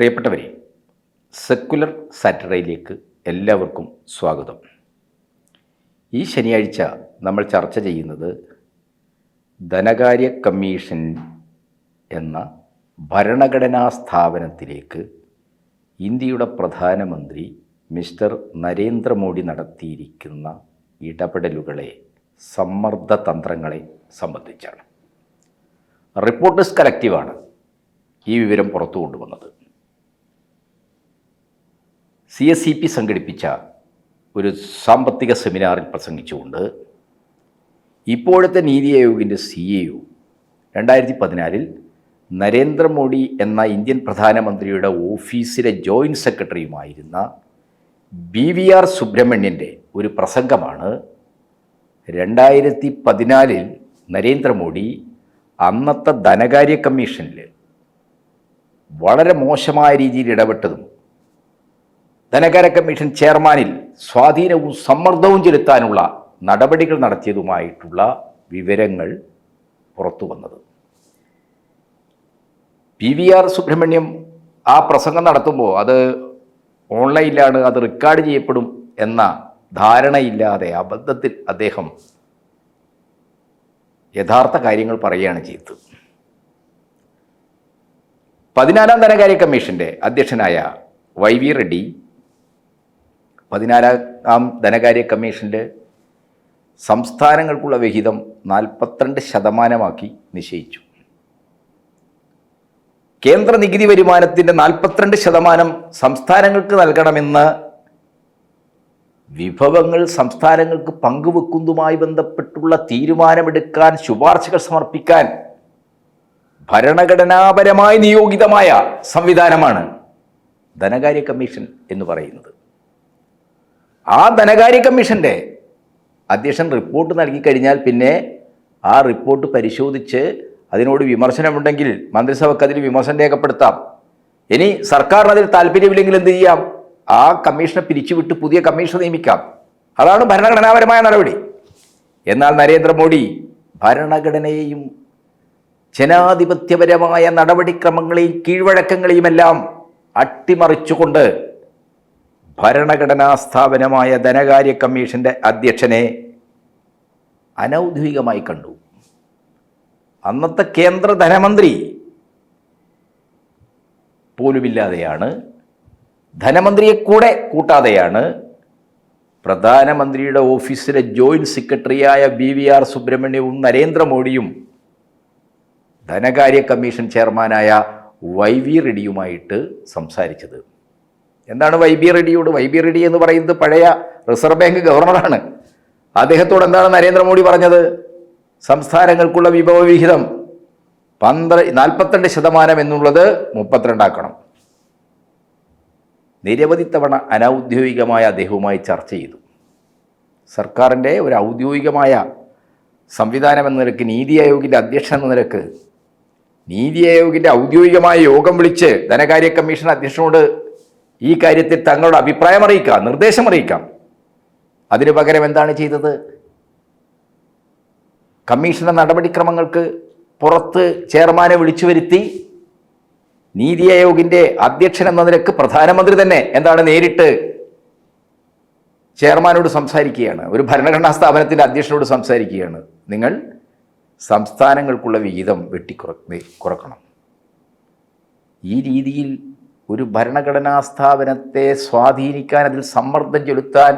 പ്രിയപ്പെട്ടവരെ സെക്കുലർ സാറ്റർഡേയിലേക്ക് എല്ലാവർക്കും സ്വാഗതം. ഈ ശനിയാഴ്ച നമ്മൾ ചർച്ച ചെയ്യുന്നത് ധനകാര്യ കമ്മീഷൻ എന്ന ഭരണഘടനാ സ്ഥാപനത്തിലേക്ക് ഇന്ത്യയുടെ പ്രധാനമന്ത്രി മിസ്റ്റർ നരേന്ദ്രമോദി നടത്തിയിരിക്കുന്ന ഇടപെടലുകളെ സമ്മർദ്ദ തന്ത്രങ്ങളെ സംബന്ധിച്ചാണ്. റിപ്പോർട്ടേഴ്സ് കലക്റ്റീവാണ് ഈ വിവരം പുറത്തു കൊണ്ടുവന്നത് സി എസ് സി പി സംഘടിപ്പിച്ച ഒരു സാമ്പത്തിക സെമിനാറിൽ പ്രസംഗിച്ചുകൊണ്ട് ഇപ്പോഴത്തെ നീതി ആയോഗിന്റെ സി എ യു രണ്ടായിരത്തി പതിനാലിൽ നരേന്ദ്രമോദി എന്ന ഇന്ത്യൻ പ്രധാനമന്ത്രിയുടെ ഓഫീസിലെ ജോയിന്റ് സെക്രട്ടറിയുമായിരുന്ന ബി വി ആർ സുബ്രഹ്മണ്യന്റെ ഒരു പ്രസംഗമാണ് രണ്ടായിരത്തി പതിനാലിൽ നരേന്ദ്രമോദി അന്നത്തെ ധനകാര്യ കമ്മീഷനിൽ വളരെ മോശമായ രീതിയിൽ ഇടപെട്ടതും ധനകാര്യ കമ്മീഷൻ ചെയർമാനിൽ സ്വാധീനവും സമ്മർദ്ദവും ചെലുത്താനുള്ള നടപടികൾ നടത്തിയതുമായിട്ടുള്ള വിവരങ്ങൾ പുറത്തു വന്നത്. പി വി ആർ സുബ്രഹ്മണ്യം ആ പ്രസംഗം നടത്തുമ്പോൾ അത് ഓൺലൈനിലാണ് അത് റെക്കോർഡ് ചെയ്യപ്പെടും എന്ന ധാരണയില്ലാതെ അബദ്ധത്തിൽ അദ്ദേഹം യഥാർത്ഥ കാര്യങ്ങൾ പറയുകയാണ് ചെയ്തത്. പതിനാലാം ധനകാര്യ കമ്മീഷന്റെ അധ്യക്ഷനായ വൈ വി റെഡ്ഡി പതിനാലാം ധനകാര്യ കമ്മീഷന്റെ സംസ്ഥാനങ്ങൾക്കുള്ള വിഹിതം നാൽപ്പത്തിരണ്ട് ശതമാനമാക്കി നിശ്ചയിച്ചു. കേന്ദ്ര നികുതി വരുമാനത്തിന്റെ നാൽപ്പത്തിരണ്ട് ശതമാനം സംസ്ഥാനങ്ങൾക്ക് നൽകണമെന്ന് വിഭവങ്ങൾ സംസ്ഥാനങ്ങൾക്ക് പങ്കുവെക്കുന്നതുമായി ബന്ധപ്പെട്ടുള്ള തീരുമാനമെടുക്കാൻ ശുപാർശകൾ സമർപ്പിക്കാൻ ഭരണഘടനാപരമായി നിയോഗിതമായ സംവിധാനമാണ് ധനകാര്യ കമ്മീഷൻ എന്ന് പറയുന്നത്. ആ ധനകാര്യ കമ്മീഷന്റെ അധ്യക്ഷൻ റിപ്പോർട്ട് നൽകിക്കഴിഞ്ഞാൽ പിന്നെ ആ റിപ്പോർട്ട് പരിശോധിച്ച് അതിനോട് വിമർശനമുണ്ടെങ്കിൽ മന്ത്രിസഭയ്ക്ക് അതിൽ വിമർശനം രേഖപ്പെടുത്താം. ഇനി സർക്കാരിന് അതിൽ താല്പര്യമില്ലെങ്കിൽ എന്ത് ചെയ്യാം? ആ കമ്മീഷനെ പിരിച്ചുവിട്ട് പുതിയ കമ്മീഷൻ നിയമിക്കാം. അതാണ് ഭരണഘടനാപരമായ നടപടി. എന്നാൽ നരേന്ദ്രമോദി ഭരണഘടനയെയും ജനാധിപത്യപരമായ നടപടിക്രമങ്ങളെയും കീഴ്വഴക്കങ്ങളെയുമെല്ലാം അട്ടിമറിച്ചുകൊണ്ട് ഭരണഘടനാ സ്ഥാപനമായ ധനകാര്യ കമ്മീഷന്റെ അധ്യക്ഷനെ അനൗദ്യോഗികമായി കണ്ടു. അന്നത്തെ കേന്ദ്ര ധനമന്ത്രി പോലുമില്ലാതെയാണ് ധനമന്ത്രിയെ കൂടെ കൂട്ടാതെയാണ് പ്രധാനമന്ത്രിയുടെ ഓഫീസിലെ ജോയിന്റ് സെക്രട്ടറിയായ ബി വി ആർ സുബ്രഹ്മണ്യവും നരേന്ദ്രമോദിയും ധനകാര്യ കമ്മീഷൻ ചെയർമാനായ വൈ വി റെഡ്ഡിയുമായിട്ട് സംസാരിച്ചത്. എന്താണ് വൈ ബി റെഡ്ഡിയോട് വൈ ബി റെഡ്ഡി എന്ന് പറയുന്നത് പഴയ റിസർവ് ബാങ്ക് ഗവർണറാണ്. അദ്ദേഹത്തോട് എന്താണ് നരേന്ദ്രമോദി പറഞ്ഞത്? സംസ്ഥാനങ്ങൾക്കുള്ള വിഭവ വിഹിതം പന്ത്ര നാൽപ്പത്തിരണ്ട് ശതമാനം എന്നുള്ളത് മുപ്പത്തിരണ്ടാക്കണം. നിരവധി തവണ അനൗദ്യോഗികമായ അദ്ദേഹവുമായി ചർച്ച ചെയ്തു. സർക്കാരിന്റെ ഒരു ഔദ്യോഗികമായ സംവിധാനം എന്ന നിലയ്ക്ക് നീതി ആയോഗിന്റെ അധ്യക്ഷൻ എന്ന നിലയ്ക്ക് നീതി ആയോഗിന്റെ ഔദ്യോഗികമായ യോഗം വിളിച്ച് ധനകാര്യ കമ്മീഷൻ അധ്യക്ഷനോട് ഈ കാര്യത്തിൽ തങ്ങളുടെ അഭിപ്രായം അറിയിക്കാം നിർദ്ദേശം അറിയിക്കാം. അതിനു പകരം എന്താണ് ചെയ്തത്? കമ്മീഷന്റെ നടപടിക്രമങ്ങൾക്ക് പുറത്ത് ചെയർമാനെ വിളിച്ചു വരുത്തി നീതി ആയോഗിന്റെ അധ്യക്ഷൻ എന്ന നിലയ്ക്ക് പ്രധാനമന്ത്രി തന്നെ എന്താണ് നേരിട്ട് ചെയർമാനോട് സംസാരിക്കുകയാണ് ഒരു ഭരണഘടനാ സ്ഥാപനത്തിന്റെ അധ്യക്ഷനോട് സംസാരിക്കുകയാണ്. നിങ്ങൾ സംസ്ഥാനങ്ങൾക്കുള്ള വിഹിതം വെട്ടിക്കുറ കുറക്കണം ഈ രീതിയിൽ ഒരു ഭരണഘടനാ സ്ഥാപനത്തെ സ്വാധീനിക്കാൻ അതിൽ സമ്മർദ്ദം ചെലുത്താൻ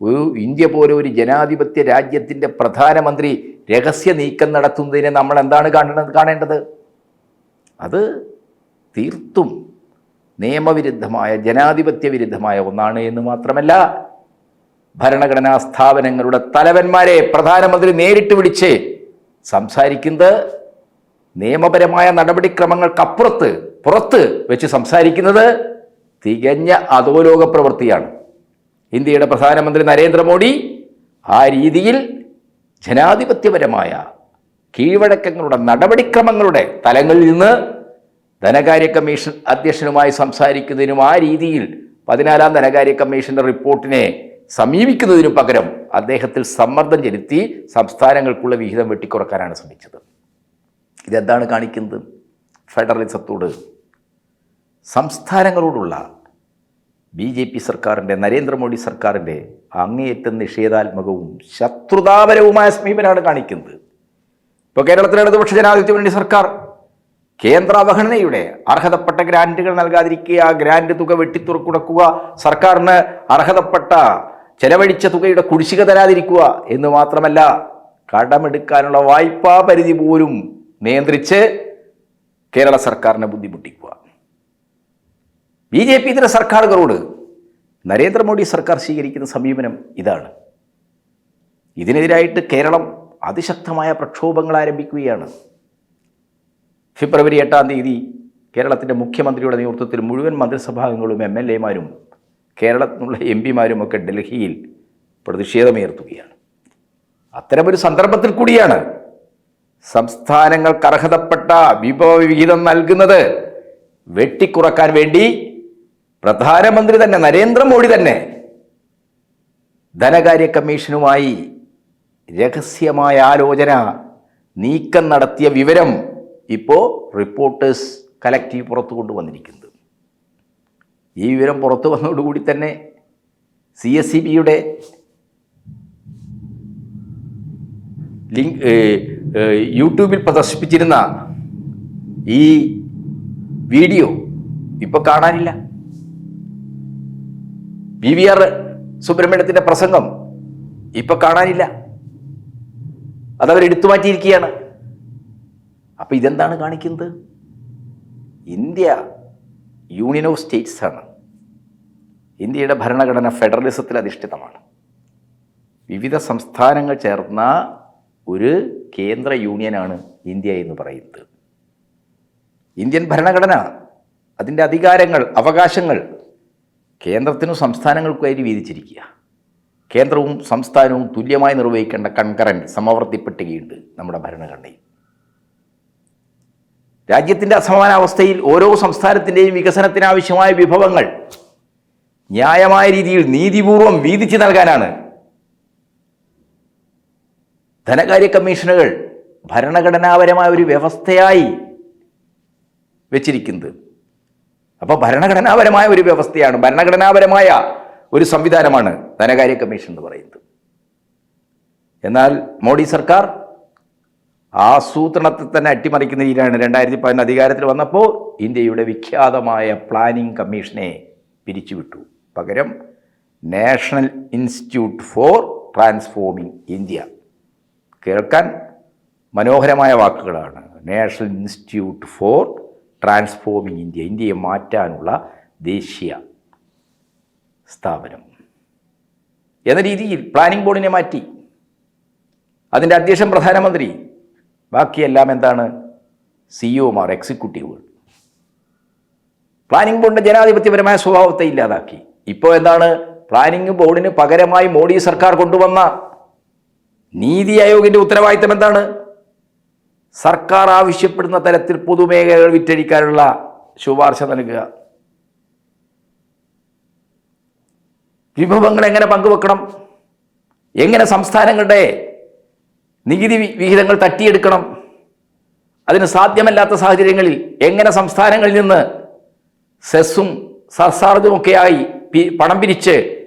ഒരു ഇന്ത്യ പോലെ ഒരു ജനാധിപത്യ രാജ്യത്തിന്റെ പ്രധാനമന്ത്രി രഹസ്യ നീക്കം നടത്തുന്നതിനെ നമ്മൾ എന്താണ് കാണേണ്ടത്? കാണേണ്ടത്? അത് തീർത്തും നിയമവിരുദ്ധമായ ജനാധിപത്യ വിരുദ്ധമായ ഒന്നാണ് എന്ന് മാത്രമല്ല ഭരണഘടനാ സ്ഥാപനങ്ങളുടെ തലവന്മാരെ പ്രധാനമന്ത്രി നേരിട്ട് വിളിച്ച് സംസാരിക്കുന്നത് നിയമപരമായ നടപടിക്രമങ്ങൾക്കപ്പുറത്ത് പുറത്ത് വെച്ച് സംസാരിക്കുന്നത് തികഞ്ഞ അധോലോക പ്രവൃത്തിയാണ്. ഇന്ത്യയുടെ പ്രധാനമന്ത്രി നരേന്ദ്രമോദി ആ രീതിയിൽ ജനാധിപത്യപരമായ കീഴ്വഴക്കങ്ങളുടെ നടപടിക്രമങ്ങളുടെ തലങ്ങളിൽ നിന്ന് ധനകാര്യ കമ്മീഷൻ അധ്യക്ഷനുമായി സംസാരിക്കുന്നതിനും ആ രീതിയിൽ പതിനാലാം ധനകാര്യ കമ്മീഷന്റെ റിപ്പോർട്ടിനെ സമീപിക്കുന്നതിനു പകരം അദ്ദേഹത്തിൽ സമ്മർദ്ദം ചെലുത്തി സംസ്ഥാനങ്ങൾക്കുള്ള വിഹിതം വെട്ടിക്കുറക്കാനാണ് ശ്രമിച്ചത്. ഇതെന്താണ് കാണിക്കുന്നത്? ഫെഡറലിസത്തോട് സംസ്ഥാനങ്ങളോടുള്ള ബി ജെ പി സർക്കാരിന്റെ നരേന്ദ്രമോദി സർക്കാരിന്റെ അങ്ങേയറ്റം നിഷേധാത്മകവും ശത്രുതാപരവുമായ സമീപനമാണ് കാണിക്കുന്നത്. ഇപ്പോൾ കേരളത്തിലെ ഇടതുപക്ഷ ജനാധിപത്യ മുന്നണി സർക്കാർ കേന്ദ്ര അവഗണനയുടെ അർഹതപ്പെട്ട ഗ്രാന്റുകൾ നൽകാതിരിക്കുക ആ ഗ്രാന്റ് തുക വെട്ടിത്തുറക്കുടക്കുക സർക്കാരിന് അർഹതപ്പെട്ട ചെലവഴിച്ച തുകയുടെ കുടിശ്ശിക തരാതിരിക്കുക എന്ന് മാത്രമല്ല കടമെടുക്കാനുള്ള വായ്പാ പരിധി പോലും നിയന്ത്രിച്ച് കേരള സർക്കാരിനെ ബുദ്ധിമുട്ടിക്കുക. ബി ജെ പി ഇതര സർക്കാരുകളോട് നരേന്ദ്രമോദി സർക്കാർ സ്വീകരിക്കുന്ന സമീപനം ഇതാണ്. ഇതിനെതിരായിട്ട് കേരളം അതിശക്തമായ പ്രക്ഷോഭങ്ങൾ ആരംഭിക്കുകയാണ്. ഫെബ്രുവരി എട്ടാം തീയതി കേരളത്തിന്റെ മുഖ്യമന്ത്രിയുടെ നേതൃത്വത്തിൽ മുഴുവൻ മന്ത്രിസഭാംഗങ്ങളും എം എൽ എമാരും കേരളത്തിലുള്ള എം പിമാരും ഒക്കെ ഡൽഹിയിൽ പ്രതിഷേധമുയർത്തുകയാണ് അത്തരമൊരു സന്ദർഭത്തിൽ കൂടിയാണ് സംസ്ഥാനങ്ങൾക്ക് അർഹതപ്പെട്ട വിഭവ വിഹിതം നൽകുന്നത് വെട്ടിക്കുറക്കാൻ വേണ്ടി പ്രധാനമന്ത്രി തന്നെ നരേന്ദ്രമോദി തന്നെ ധനകാര്യ കമ്മീഷനുമായി രഹസ്യമായ ആലോചന നീക്കം നടത്തിയ വിവരം ഇപ്പോൾ റിപ്പോർട്ടേഴ്സ് കലക്റ്റീവ് പുറത്തു കൊണ്ടുവന്നിരിക്കുന്നത്. ഈ വിവരം പുറത്തു വന്നതോടുകൂടി തന്നെ സി എസ് സി ബിയുടെ ലിങ്ക് യൂട്യൂബിൽ പ്രദർശിപ്പിച്ചിരുന്ന ഈ വീഡിയോ ഇപ്പോൾ കാണാനില്ല. പി വി ആർ സുബ്രഹ്മണ്യത്തിന്റെ പ്രസംഗം ഇപ്പോൾ കാണാനില്ല. അതവർ എടുത്തു മാറ്റിയിരിക്കുകയാണ്. അപ്പോൾ ഇതെന്താണ് കാണിക്കുന്നത്? ഇന്ത്യ യൂണിയൻ ഓഫ് സ്റ്റേറ്റ്സ് ആണ്. ഇന്ത്യയുടെ ഭരണഘടന ഫെഡറലിസത്തിൽ അധിഷ്ഠിതമാണ്. വിവിധ സംസ്ഥാനങ്ങൾ ചേർന്ന ഒരു കേന്ദ്ര യൂണിയനാണ് ഇന്ത്യ എന്ന് പറയുന്നത്. ഇന്ത്യൻ ഭരണഘടന അതിന്റെ അധികാരങ്ങൾ അവകാശങ്ങൾ കേന്ദ്രത്തിനും സംസ്ഥാനങ്ങൾക്കുമായിട്ട് വീതിച്ചിരിക്കുക. കേന്ദ്രവും സംസ്ഥാനവും തുല്യമായി നിർവഹിക്കേണ്ട കൺകറൻ സമവർത്തി പട്ടികയുണ്ട് നമ്മുടെ ഭരണഘടനയിൽ. രാജ്യത്തിന്റെ അസമാനാവസ്ഥയിൽ ഓരോ സംസ്ഥാനത്തിന്റെയും വികസനത്തിനാവശ്യമായ വിഭവങ്ങൾ ന്യായമായ രീതിയിൽ നീതിപൂർവം വീതിച്ചു നൽകാനാണ് ധനകാര്യ കമ്മീഷനുകൾ ഭരണഘടനാപരമായ ഒരു വ്യവസ്ഥയായി വെച്ചിരിക്കുന്നത്. അപ്പോൾ ഭരണഘടനാപരമായ ഒരു വ്യവസ്ഥയാണ് ഭരണഘടനാപരമായ ഒരു സംവിധാനമാണ് ധനകാര്യ കമ്മീഷൻ എന്ന് പറയുന്നത്. എന്നാൽ മോഡി സർക്കാർ ആസൂത്രണത്തിൽ തന്നെ അട്ടിമറിക്കുന്ന രീതിയിലാണ്. രണ്ടായിരത്തി പതിനൊന്ന് അധികാരത്തിൽ വന്നപ്പോൾ ഇന്ത്യയുടെ വിഖ്യാതമായ പ്ലാനിംഗ് കമ്മീഷനെ പിരിച്ചുവിട്ടു. പകരം national institute for transforming India. കേൾക്കാൻ മനോഹരമായ വാക്കുകളാണ്. National institute for transforming India ഇന്ത്യയെ മാറ്റാനുള്ള ദേശീയ സ്ഥാപനം. എന്ന രീതിയിൽ പ്ലാനിംഗ് ബോർഡിനെ മാറ്റി. അതിന്റെ അധ്യക്ഷൻ പ്രധാനമന്ത്രി. ബാക്കിയെല്ലാം എന്താണ്? സിഇഒമാർ എക്സിക്യൂട്ടീവുകൾ പ്ലാനിംഗ് ബോർഡിന്റെ ജനാധിപത്യപരമായ സ്വഭാവത്തെ ഇല്ലാതാക്കി. ഇപ്പോൾ എന്താണ്? പ്ലാനിംഗ് ബോർഡിന് പകരമായി മോഡി സർക്കാർ കൊണ്ടുവന്ന നീതി ആയോഗിന്റെ ഉത്തരവാദിത്തം എന്താണ്? സർക്കാർ ആവശ്യപ്പെടുന്ന തരത്തിൽ പൊതുമേഖലകൾ വിറ്റഴിക്കാനുള്ള ശുപാർശ നൽകുക. വിഭവങ്ങൾ എങ്ങനെ പങ്കുവെക്കണം? എങ്ങനെ സംസ്ഥാനങ്ങളുടെ നികുതി വിഹിതങ്ങൾ തട്ടിയെടുക്കണം? അതിന് സാധ്യമല്ലാത്ത സാഹചര്യങ്ങളിൽ എങ്ങനെ സംസ്ഥാനങ്ങളിൽ നിന്ന് സെസ്സും സർസാർജുമൊക്കെയായി പണം പിരിച്ച്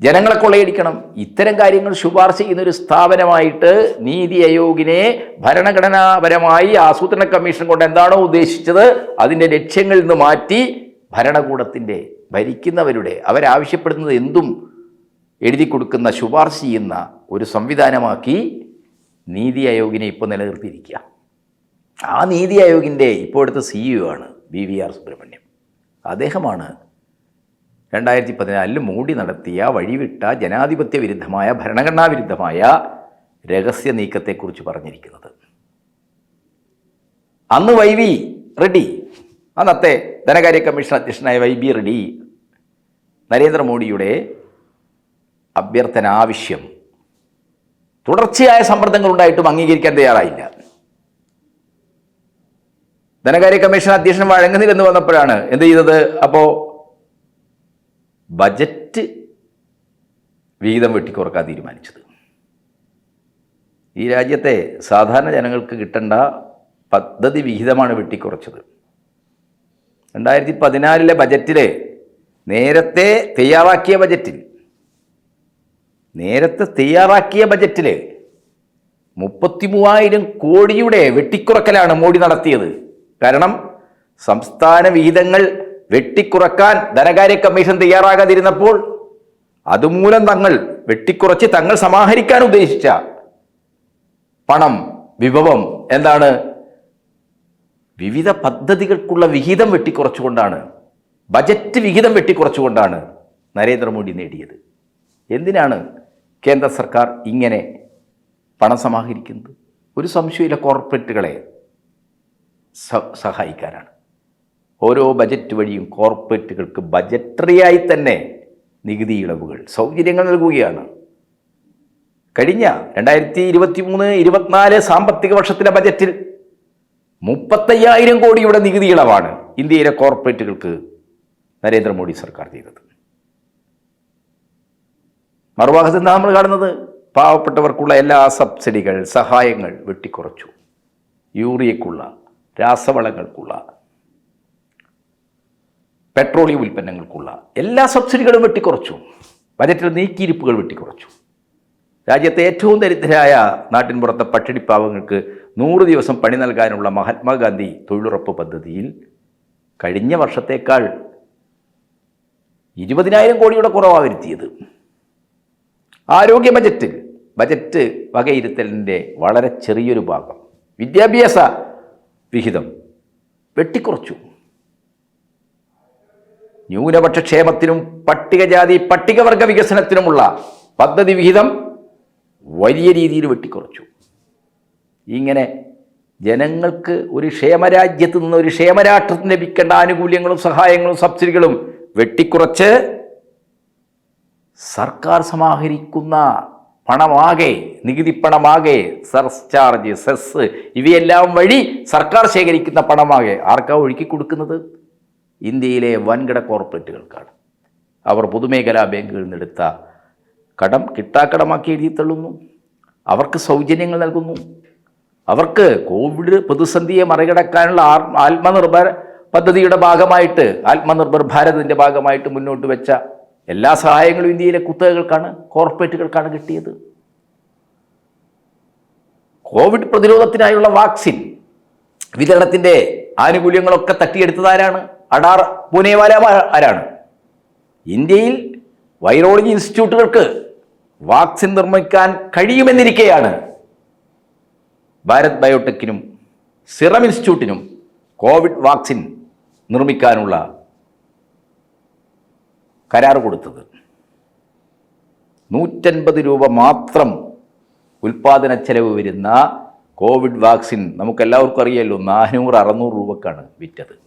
ജനങ്ങളെ കൊള്ളയടിക്കണം. ഇത്തരം കാര്യങ്ങൾ ശുപാർശ ചെയ്യുന്ന ഒരു സ്ഥാപനമായിട്ട് നീതി ആയോഗിനെ ഭരണഘടനാപരമായി ആസൂത്രണ കമ്മീഷൻ കൊണ്ട് എന്താണോ ഉദ്ദേശിച്ചത് അതിന്റെ ലക്ഷ്യങ്ങളിൽ നിന്ന് മാറ്റി ഭരണകൂടത്തിന്റെ ഭരിക്കുന്നവരുടെ അവരാവശ്യപ്പെടുന്നത് എന്തും എഴുതി കൊടുക്കുന്ന ശുപാർശ ചെയ്യുന്ന ഒരു സംവിധാനമാക്കി നീതി ആയോഗിനെ ഇപ്പോൾ നിലനിർത്തിയിരിക്കുക. ആ നീതി ആയോഗിന്റെ ഇപ്പോഴത്തെ സിഇഒ ആണ് ബി വി ആർ സുബ്രഹ്മണ്യം. അദ്ദേഹമാണ് രണ്ടായിരത്തി പതിനാലിൽ മോഡി നടത്തിയ വഴിവിട്ട ജനാധിപത്യ വിരുദ്ധമായ ഭരണഘടനാ വിരുദ്ധമായ രഹസ്യ നീക്കത്തെക്കുറിച്ച് പറഞ്ഞിരിക്കുന്നത്. അന്ന് വൈ വി റെഡ്ഡി അന്നത്തെ ധനകാര്യ കമ്മീഷൻ അധ്യക്ഷനായ വൈ ബി റെഡ്ഡി നരേന്ദ്രമോദിയുടെ അഭ്യർത്ഥന ആവശ്യം തുടർച്ചയായ സമ്മർദ്ദങ്ങൾ ഉണ്ടായിട്ടും അംഗീകരിക്കാൻ തയ്യാറായില്ല. ധനകാര്യ കമ്മീഷൻ അധ്യക്ഷൻ വഴങ്ങുന്നില്ലെന്ന് വന്നപ്പോഴാണ് എന്ത് ചെയ്തത്? അപ്പോൾ ബജറ്റ് വിഹിതം വെട്ടിക്കുറക്കാൻ തീരുമാനിച്ചത്. ഈ രാജ്യത്തെ സാധാരണ ജനങ്ങൾക്ക് കിട്ടേണ്ട പദ്ധതി വിഹിതമാണ് വെട്ടിക്കുറച്ചത്. രണ്ടായിരത്തി പതിനാലിലെ ബജറ്റിലെ നേരത്തെ തയ്യാറാക്കിയ ബജറ്റിൽ നേരത്തെ തയ്യാറാക്കിയ ബജറ്റിൽ മുപ്പത്തി മൂവായിരം കോടിയുടെ വെട്ടിക്കുറക്കലാണ് മോഡി നടത്തിയത്. കാരണം സംസ്ഥാന വിഹിതങ്ങൾ വെട്ടിക്കുറക്കാൻ ധനകാര്യ കമ്മീഷൻ തയ്യാറാകാതിരുന്നപ്പോൾ അതുമൂലം തങ്ങൾ വെട്ടിക്കുറച്ച് തങ്ങൾ സമാഹരിക്കാൻ ഉദ്ദേശിച്ച പണം വിഭവം എന്താണ്? വിവിധ പദ്ധതികൾക്കുള്ള വിഹിതം വെട്ടിക്കുറച്ചുകൊണ്ടാണ് ബജറ്റ് വിഹിതം വെട്ടിക്കുറച്ചുകൊണ്ടാണ് നരേന്ദ്രമോദി നേടിയത്. എന്തിനാണ് കേന്ദ്ര സർക്കാർ ഇങ്ങനെ പണം സമാഹരിക്കുന്നത്? ഒരു സംശയമില്ല കോർപ്പറേറ്റുകളെ സഹായിക്കാനാണ്. ഓരോ ബജറ്റ് വഴിയും കോർപ്പറേറ്റുകൾക്ക് ബജറ്ററിയായി തന്നെ നികുതി ഇളവുകൾ സൗകര്യങ്ങൾ നൽകുകയാണ്. കഴിഞ്ഞ രണ്ടായിരത്തി ഇരുപത്തി മൂന്ന് ഇരുപത്തിനാല് സാമ്പത്തിക വർഷത്തിലെ ബജറ്റിൽ മുപ്പത്തയ്യായിരം കോടിയുടെ നികുതി ഇളവാണ് ഇന്ത്യയിലെ കോർപ്പറേറ്റുകൾക്ക് നരേന്ദ്രമോദി സർക്കാർ ചെയ്തത്. മറുഭാഗത്ത് എന്താ നമ്മൾ കാണുന്നത്? പാവപ്പെട്ടവർക്കുള്ള എല്ലാ സബ്സിഡികൾ സഹായങ്ങൾ വെട്ടിക്കുറച്ചു. യൂറിയക്കുള്ള രാസവളങ്ങൾക്കുള്ള പെട്രോളിയം ഉൽപ്പന്നങ്ങൾക്കുള്ള എല്ലാ സബ്സിഡികളും വെട്ടിക്കുറച്ചു. ബജറ്റിൽ നീക്കിയിരിപ്പുകൾ വെട്ടിക്കുറച്ചു. രാജ്യത്തെ ഏറ്റവും ദരിദ്രരായ നാട്ടിൻപുറത്തെ പട്ടിണിപ്പാവങ്ങൾക്ക് നൂറ് ദിവസം പണി നൽകാനുള്ള മഹാത്മാഗാന്ധി തൊഴിലുറപ്പ് പദ്ധതിയിൽ കഴിഞ്ഞ വർഷത്തേക്കാൾ ഇരുപതിനായിരം കോടിയുടെ കുറവാണ് വരുത്തിയത്. ആരോഗ്യ ബജറ്റ് ബജറ്റ് വകയിരുത്തലിന്റെ വളരെ ചെറിയൊരു ഭാഗം. വിദ്യാഭ്യാസ വിഹിതം വെട്ടിക്കുറച്ചു. ന്യൂനപക്ഷ ക്ഷേമത്തിനും പട്ടികജാതി പട്ടികവർഗ വികസനത്തിനുമുള്ള പദ്ധതി വിഹിതം വലിയ രീതിയിൽ വെട്ടിക്കുറച്ചു. ഇങ്ങനെ ജനങ്ങൾക്ക് ഒരു ക്ഷേമരാജ്യത്ത് നിന്ന് ഒരു ക്ഷേമരാഷ്ട്രത്തിന് ലഭിക്കേണ്ട ആനുകൂല്യങ്ങളും സഹായങ്ങളും സബ്സിഡികളും വെട്ടിക്കുറച്ച് സർക്കാർ സമാഹരിക്കുന്ന പണമാകെ നികുതി പണമാകെ സർചാർജ് സെസ് ഇവയെല്ലാം വഴി സർക്കാർ ശേഖരിക്കുന്ന പണമാകെ ആർക്കാ ഒഴുക്കി കൊടുക്കുന്നത്? ഇന്ത്യയിലെ വൻകിട കോർപ്പറേറ്റുകൾക്കാണ്. അവർ പൊതുമേഖലാ ബാങ്കുകളിൽ നിന്നെടുത്ത കടം കിട്ടാക്കടമാക്കി എഴുതി തള്ളുന്നു. അവർക്ക് സൗജന്യങ്ങൾ നൽകുന്നു. അവർക്ക് കോവിഡ് പ്രതിസന്ധിയെ മറികടക്കാനുള്ള ആത്മനിർഭർ പദ്ധതിയുടെ ഭാഗമായിട്ട് ആത്മനിർഭർ ഭാരതിന്റെ ഭാഗമായിട്ട് മുന്നോട്ട് വെച്ച എല്ലാ സഹായങ്ങളും ഇന്ത്യയിലെ കുത്തകകൾക്കാണ് കോർപ്പറേറ്റുകൾക്കാണ് കിട്ടിയത്. കോവിഡ് പ്രതിരോധത്തിനായുള്ള വാക്സിൻ വിതരണത്തിന്റെ ആനുകൂല്യങ്ങളൊക്കെ തട്ടിയെടുത്തത് അഡാർ പൂനെവാല ആരാണ്? ഇന്ത്യയിൽ വൈറോളജി ഇൻസ്റ്റിറ്റ്യൂട്ടുകൾക്ക് വാക്സിൻ നിർമ്മിക്കാൻ കഴിയുമെന്നിരിക്കെയാണ് ഭാരത് ബയോടെക്കിനും സിറം ഇൻസ്റ്റിറ്റ്യൂട്ടിനും കോവിഡ് വാക്സിൻ നിർമ്മിക്കാനുള്ള കരാർ കൊടുത്തത്. നൂറ്റൻപത് രൂപ മാത്രം ഉൽപാദന ചെലവ് വരുന്ന കോവിഡ് വാക്സിൻ നമുക്കെല്ലാവർക്കും അറിയാമല്ലോ നാനൂറ് അറുന്നൂറ് രൂപക്കാണ് വിറ്റത്.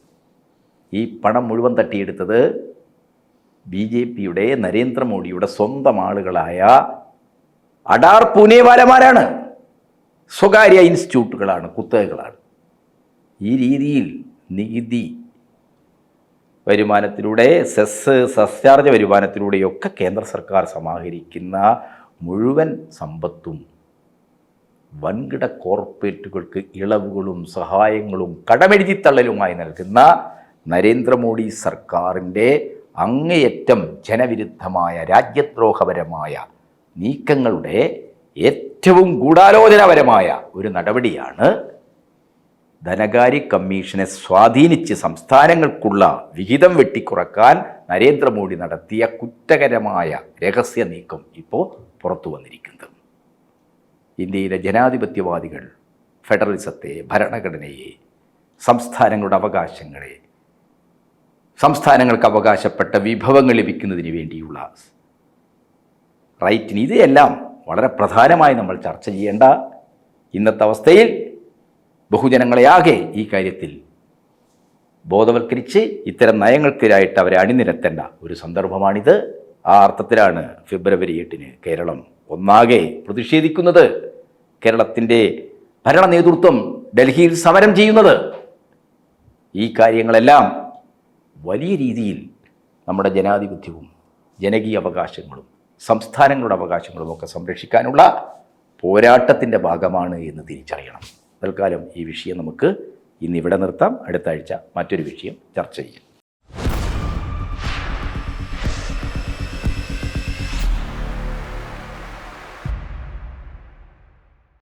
ഈ പണം മുഴുവൻ തട്ടിയെടുത്തത് ബി ജെ പിയുടെ നരേന്ദ്രമോദിയുടെ സ്വന്തം ആളുകളായ അഡാർ പൂനെവാലമാരാണ്. സ്വകാര്യ ഇൻസ്റ്റിറ്റ്യൂട്ടുകളാണ് കുത്തകകളാണ്. ഈ രീതിയിൽ നികുതി വരുമാനത്തിലൂടെ സെസ് സസ്ചാർജ് വരുമാനത്തിലൂടെയൊക്കെ കേന്ദ്ര സർക്കാർ സമാഹരിക്കുന്ന മുഴുവൻ സമ്പത്തും വൻകിട കോർപ്പറേറ്റുകൾക്ക് ഇളവുകളും സഹായങ്ങളും കടമെഴുതിത്തള്ളലുമായി നൽകുന്ന നരേന്ദ്രമോദി സർക്കാരിന്റെ അങ്ങേയറ്റം ജനവിരുദ്ധമായ രാജ്യദ്രോഹപരമായ നീക്കങ്ങളുടെ ഏറ്റവും ഗൂഢാലോചനാപരമായ ഒരു നടപടിയാണ് ധനകാര്യ കമ്മീഷനെ സ്വാധീനിച്ച് സംസ്ഥാനങ്ങൾക്കുള്ള വിഹിതം വെട്ടിക്കുറക്കാൻ നരേന്ദ്രമോദി നടത്തിയ കുറ്റകരമായ രഹസ്യ നീക്കം ഇപ്പോൾ പുറത്തു വന്നിരിക്കുന്നത്. ഇന്ത്യയിലെ ജനാധിപത്യവാദികൾ ഫെഡറലിസത്തെ ഭരണഘടനയെ സംസ്ഥാനങ്ങളുടെ അവകാശങ്ങളെ സംസ്ഥാനങ്ങൾക്ക് അവകാശപ്പെട്ട വിഭവങ്ങൾ ലഭിക്കുന്നതിന് വേണ്ടിയുള്ള റൈറ്റിന് ഇതെല്ലാം വളരെ പ്രധാനമായി നമ്മൾ ചർച്ച ചെയ്യേണ്ട ഇന്നത്തെ അവസ്ഥയിൽ ബഹുജനങ്ങളെയാകെ ഈ കാര്യത്തിൽ ബോധവൽക്കരിച്ച് ഇത്തരം നയങ്ങൾക്കെതിരായിട്ട് അവരെ അണിനിരത്തേണ്ട ഒരു സന്ദർഭമാണിത്. ആ അർത്ഥത്തിലാണ് ഫെബ്രുവരി എട്ടിന് കേരളം ഒന്നാകെ പ്രതിഷേധിക്കുന്നത്. കേരളത്തിന്റെ ഭരണ നേതൃത്വം ഡൽഹിയിൽ സമരം ചെയ്യുന്നത്. ഈ കാര്യങ്ങളെല്ലാം വലിയ രീതിയിൽ നമ്മുടെ ജനാധിപത്യവും ജനകീയ അവകാശങ്ങളും സംസ്ഥാനങ്ങളുടെ അവകാശങ്ങളും ഒക്കെ സംരക്ഷിക്കാനുള്ള പോരാട്ടത്തിന്റെ ഭാഗമാണ് എന്ന് തിരിച്ചറിയണം. തൽക്കാലം ഈ വിഷയം നമുക്ക് ഇന്ന് ഇവിടെ നിർത്താം. അടുത്ത ആഴ്ച മറ്റൊരു വിഷയം ചർച്ച ചെയ്യും.